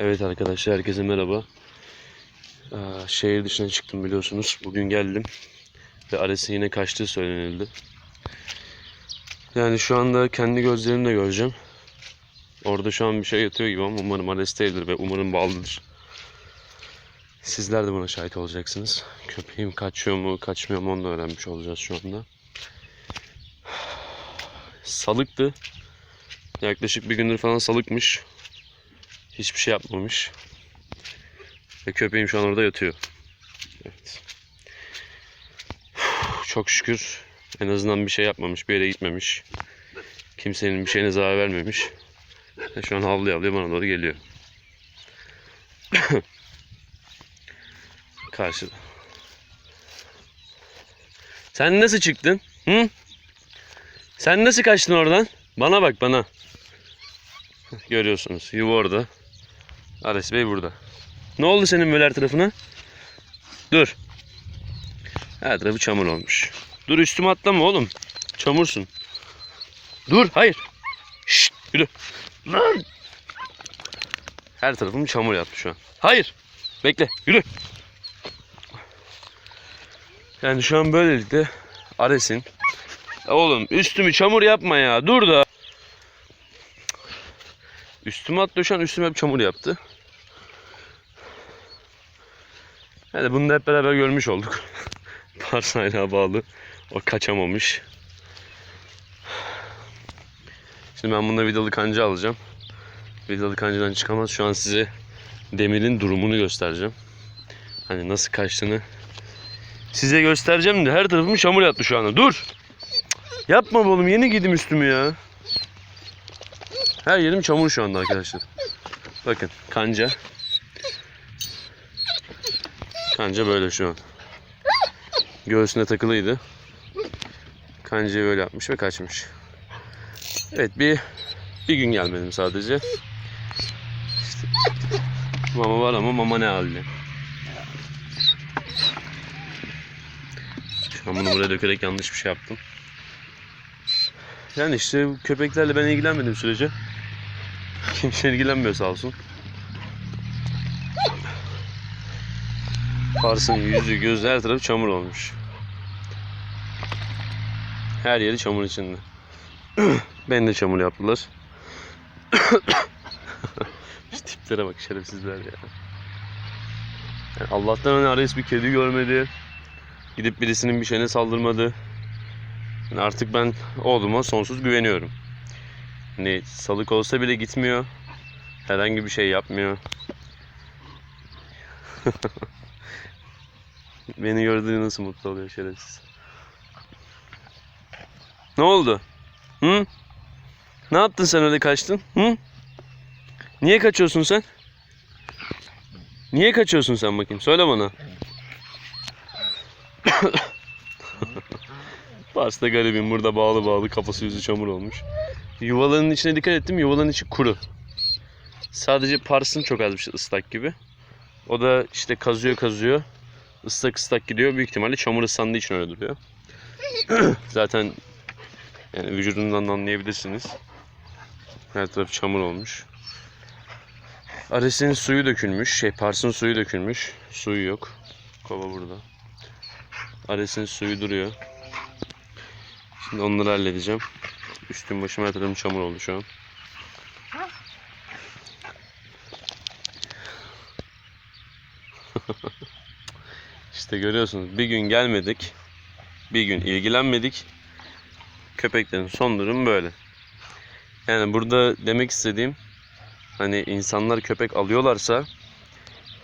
Evet arkadaşlar herkese merhaba. Ee, şehir dışına çıktım biliyorsunuz. Bugün geldim ve Ares'in yine kaçtığı söylenildi. Yani şu anda kendi gözlerimle göreceğim. Orada şu an bir şey yatıyor gibi ama umarım Ares değildir ve umarım ballıdır. Sizler de buna şahit olacaksınız. Köpeğim kaçıyor mu kaçmıyor mu onu da öğrenmiş olacağız şu anda. Salıktı. Yaklaşık bir gündür falan salıkmış. Hiçbir şey yapmamış. Ve köpeğim şu an orada yatıyor. Evet. Çok şükür en azından bir şey yapmamış, bir yere gitmemiş. Kimsenin bir şeyine zarar vermemiş. Ve şu an havlıyor havlıyor bana doğru geliyor. Karşıda. Sen nasıl çıktın? Hı? Sen nasıl kaçtın oradan? Bana bak bana. Görüyorsunuz yuva orada. Ares Bey burada. Ne oldu senin böyle her tarafına? Dur. Her tarafı çamur olmuş. Dur üstüme atlama oğlum. Çamursun. Dur hayır. Şşt yürü. Lan. Her tarafım çamur yaptı şu an. Hayır. Bekle yürü. Yani şu an böylelikle Ares'in Oğlum üstümü çamur yapma ya. Dur da. Üstüme şu an üstüme hep çamur yaptı. Yani bunu da hep beraber görmüş olduk. Pars aynağa bağlı. O kaçamamış. Şimdi ben bunda vidalı kanca alacağım. Vidalı kancadan çıkamaz. Şu an size demirin durumunu göstereceğim. Hani nasıl kaçtığını size göstereceğim de her tarafım çamur yattı şu anda. Dur! Yapma oğlum yeni giydim üstümü ya. Her yerim çamur şu anda arkadaşlar. Bakın kanca. Kanca böyle şu an. Göğsüne takılıydı. Kancayı böyle yapmış ve kaçmış. Evet bir bir gün gelmedim sadece. İşte, mama var ama mama ne halde. Şu an bunu buraya dökerek yanlış bir şey yaptım. Yani işte köpeklerle ben ilgilenmediğim sürece kimse ilgilenmiyor sağ olsun. Pars'ın yüzü, gözü her tarafı çamur olmuş. Her yeri çamur içinde. ben de çamur yaptılar. Şu tiplere bak şerefsizler ya. Yani Allah'tan hani Ares bir kedi görmedi. Gidip birisinin bir şeyine saldırmadı. Yani artık ben oğluma sonsuz güveniyorum. Hani salık olsa bile gitmiyor. Herhangi bir şey yapmıyor. Beni gördüğünde nasıl mutlu oluyor şerefsiz. Ne oldu? Hı? Ne yaptın sen öyle kaçtın? Hı? Niye kaçıyorsun sen? Niye kaçıyorsun sen bakayım? Söyle bana. Pars garibim burada bağlı bağlı kafası yüzü çamur olmuş. Yuvalarının içine dikkat ettim. Yuvaların içi kuru. Sadece Pars'ın çok az bir şey ıslak gibi. O da işte kazıyor kazıyor. Islak ıslak gidiyor. Büyük ihtimalle çamur ıslandığı için öyle duruyor. Zaten yani vücudundan da anlayabilirsiniz. Her taraf çamur olmuş. Ares'in suyu dökülmüş. Şey Pars'ın suyu dökülmüş. Suyu yok. Kova burada. Ares'in suyu duruyor. Şimdi onları halledeceğim. Üstüm başım her tarafım çamur oldu şu an. işte görüyorsunuz bir gün gelmedik. Bir gün ilgilenmedik. Köpeklerin son durumu böyle. Yani burada demek istediğim hani insanlar köpek alıyorlarsa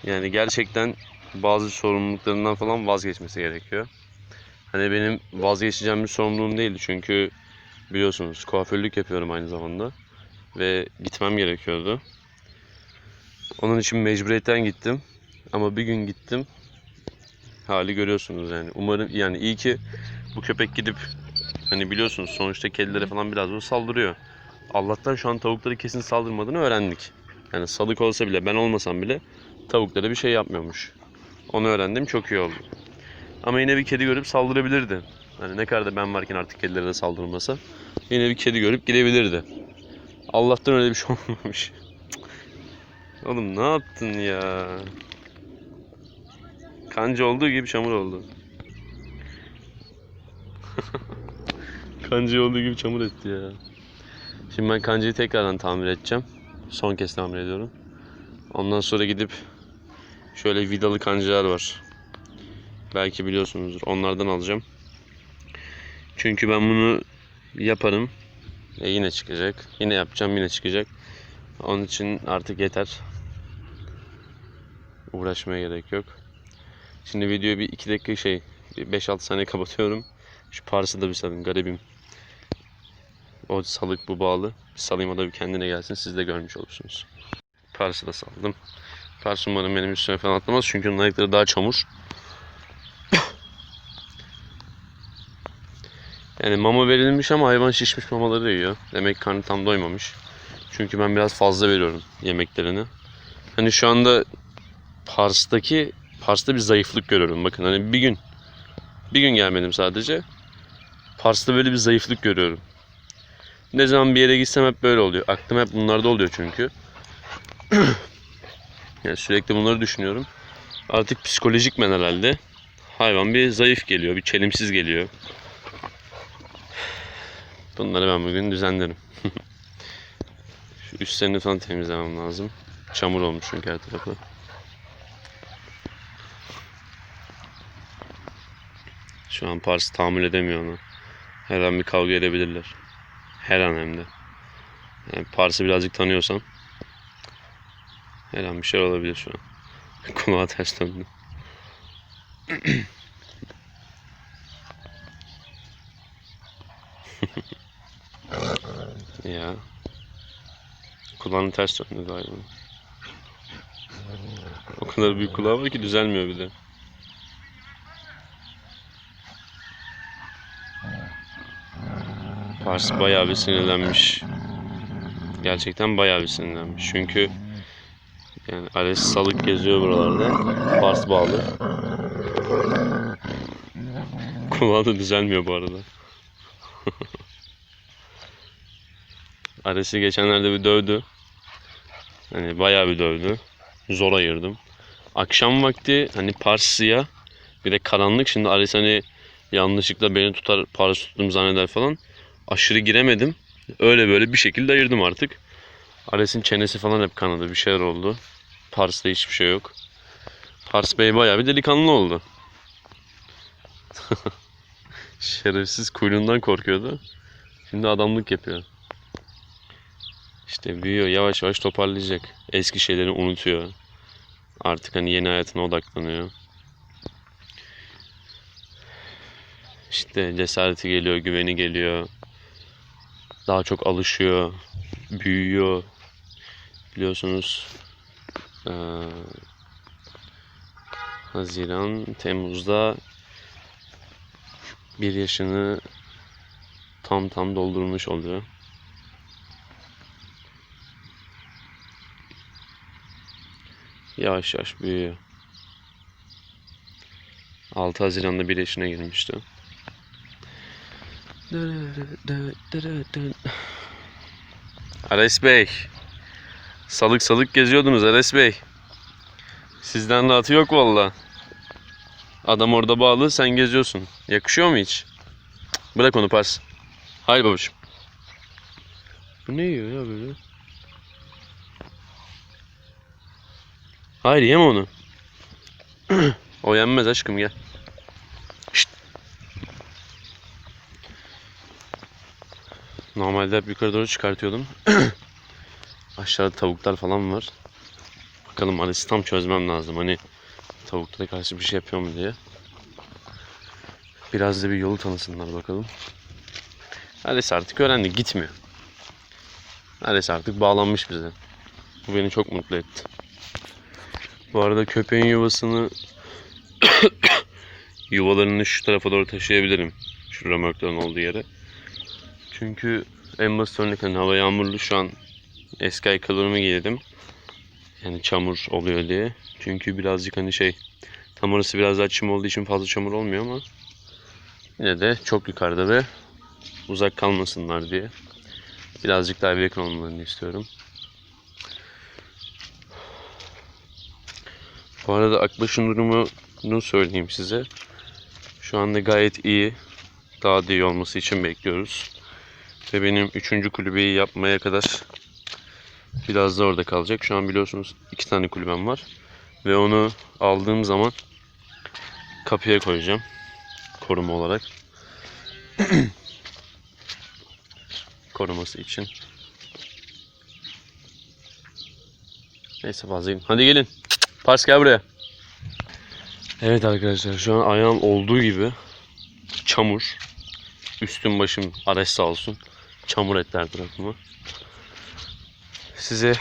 yani gerçekten bazı sorumluluklarından falan vazgeçmesi gerekiyor. Hani benim vazgeçeceğim bir sorumluluğum değildi çünkü biliyorsunuz kuaförlük yapıyorum aynı zamanda ve gitmem gerekiyordu. Onun için mecburiyetten gittim ama bir gün gittim hali görüyorsunuz yani. Umarım yani iyi ki bu köpek gidip hani biliyorsunuz sonuçta kedilere falan biraz da saldırıyor. Allah'tan şu an tavukları kesin saldırmadığını öğrendik. Yani salık olsa bile ben olmasam bile tavuklara bir şey yapmıyormuş. Onu öğrendim çok iyi oldu. Ama yine bir kedi görüp saldırabilirdi. Hani ne kadar da ben varken artık kedilere de saldırmasa. Yine bir kedi görüp gidebilirdi. Allah'tan öyle bir şey olmamış. Oğlum ne yaptın ya? Kanca olduğu gibi çamur oldu. Kanca olduğu gibi çamur etti ya. Şimdi ben kancayı tekrardan tamir edeceğim. Son kez tamir ediyorum. Ondan sonra gidip şöyle vidalı kancalar var. Belki biliyorsunuzdur. Onlardan alacağım. Çünkü ben bunu yaparım. E yine çıkacak. Yine yapacağım yine çıkacak. Onun için artık yeter. Uğraşmaya gerek yok. Şimdi videoyu bir 2 dakika şey 5-6 saniye kapatıyorum. Şu Pars'ı da bir salayım garibim. O salık bu bağlı. Bir salayım o da bir kendine gelsin siz de görmüş olursunuz. Pars'ı da saldım. Pars umarım benim üstüme falan atlamaz çünkü onun ayakları daha çamur. Yani mama verilmiş ama hayvan şişmiş mamaları yiyor. Demek karnı tam doymamış. Çünkü ben biraz fazla veriyorum yemeklerini. Hani şu anda Pars'taki Pars'ta bir zayıflık görüyorum. Bakın hani bir gün bir gün gelmedim sadece. Pars'ta böyle bir zayıflık görüyorum. Ne zaman bir yere gitsem hep böyle oluyor. Aklım hep bunlarda oluyor çünkü. yani sürekli bunları düşünüyorum. Artık psikolojik men herhalde. Hayvan bir zayıf geliyor, bir çelimsiz geliyor. Bunları ben bugün düzenlerim. Şu üstlerini falan temizlemem lazım. Çamur olmuş çünkü her tarafı. Şu an Pars tahammül edemiyor ona. Her an bir kavga edebilirler. Her an hem de. Yani Pars'ı birazcık tanıyorsan her an bir şey olabilir şu an. Kulağa ters döndü. ya. Kulağını ters döndü galiba. O kadar büyük kulağı var ki düzelmiyor bir de. Pars bayağı bir sinirlenmiş. Gerçekten bayağı bir sinirlenmiş. Çünkü yani Ares salık geziyor buralarda. Pars bağlı. Kulağı da düzelmiyor bu arada. Ares'i geçenlerde bir dövdü. Hani bayağı bir dövdü. Zor ayırdım. Akşam vakti hani Pars'ya bir de karanlık. Şimdi Ares hani yanlışlıkla beni tutar Pars tuttum zanneder falan. Aşırı giremedim. Öyle böyle bir şekilde ayırdım artık. Ares'in çenesi falan hep kanadı. Bir şeyler oldu. Pars'ta hiçbir şey yok. Pars Bey bayağı bir delikanlı oldu. Şerefsiz kuyruğundan korkuyordu. Şimdi adamlık yapıyor. İşte büyüyor yavaş yavaş toparlayacak. Eski şeyleri unutuyor. Artık hani yeni hayatına odaklanıyor. İşte cesareti geliyor, güveni geliyor. Daha çok alışıyor, büyüyor. Biliyorsunuz eee, Haziran, Temmuz'da bir yaşını tam tam doldurmuş oluyor. Yavaş yavaş büyüyor. 6 Haziran'da bir yaşına girmişti. Ares Bey. Salık salık geziyordunuz Ares Bey. Sizden rahatı yok valla. Adam orada bağlı sen geziyorsun. Yakışıyor mu hiç? Bırak onu pars. Hayır babacığım. Bu ne yiyor ya böyle? Hayır yeme onu. o yenmez aşkım gel. Şşt. Normalde hep yukarı doğru çıkartıyordum. Aşağıda tavuklar falan var. Bakalım Ares'i tam çözmem lazım. Hani tavuklara karşı bir şey yapıyor mu diye. Biraz da bir yolu tanısınlar bakalım. Ares artık öğrendi. Gitmiyor. Ares artık bağlanmış bize. Bu beni çok mutlu etti. Bu arada köpeğin yuvasını yuvalarını şu tarafa doğru taşıyabilirim. Şu römorkların olduğu yere. Çünkü en basit örnek hani hava yağmurlu şu an eski ayakkabılarımı giydim. Yani çamur oluyor diye. Çünkü birazcık hani şey tam orası biraz daha çim olduğu için fazla çamur olmuyor ama yine de çok yukarıda ve uzak kalmasınlar diye birazcık daha yakın olmalarını istiyorum. Bu arada Akbaş'ın durumunu söyleyeyim size. Şu anda gayet iyi. Daha da iyi olması için bekliyoruz. Ve benim üçüncü kulübeyi yapmaya kadar biraz da orada kalacak. Şu an biliyorsunuz iki tane kulübem var. Ve onu aldığım zaman kapıya koyacağım. Koruma olarak. Koruması için. Neyse fazla. Hadi gelin. Pars gel buraya. Evet arkadaşlar şu an ayağım olduğu gibi çamur. Üstüm başım araç sağ olsun. Çamur etler tarafımı. Size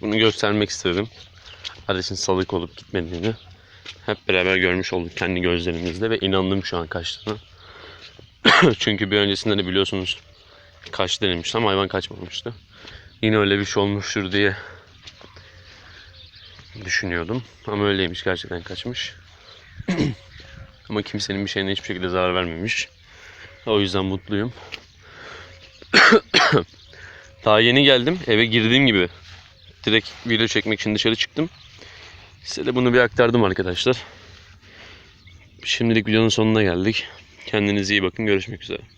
bunu göstermek istedim. Aracın salık olup gitmediğini. Hep beraber görmüş olduk kendi gözlerimizle ve inandım şu an kaçtığına. Çünkü bir öncesinde de biliyorsunuz kaç denemiştim ama hayvan kaçmamıştı. Yine öyle bir şey olmuştur diye düşünüyordum. Ama öyleymiş gerçekten kaçmış. ama kimsenin bir şeyine hiçbir şekilde zarar vermemiş. O yüzden mutluyum. Daha yeni geldim. Eve girdiğim gibi direkt video çekmek için dışarı çıktım. Size de bunu bir aktardım arkadaşlar. Şimdilik videonun sonuna geldik. Kendinize iyi bakın. Görüşmek üzere.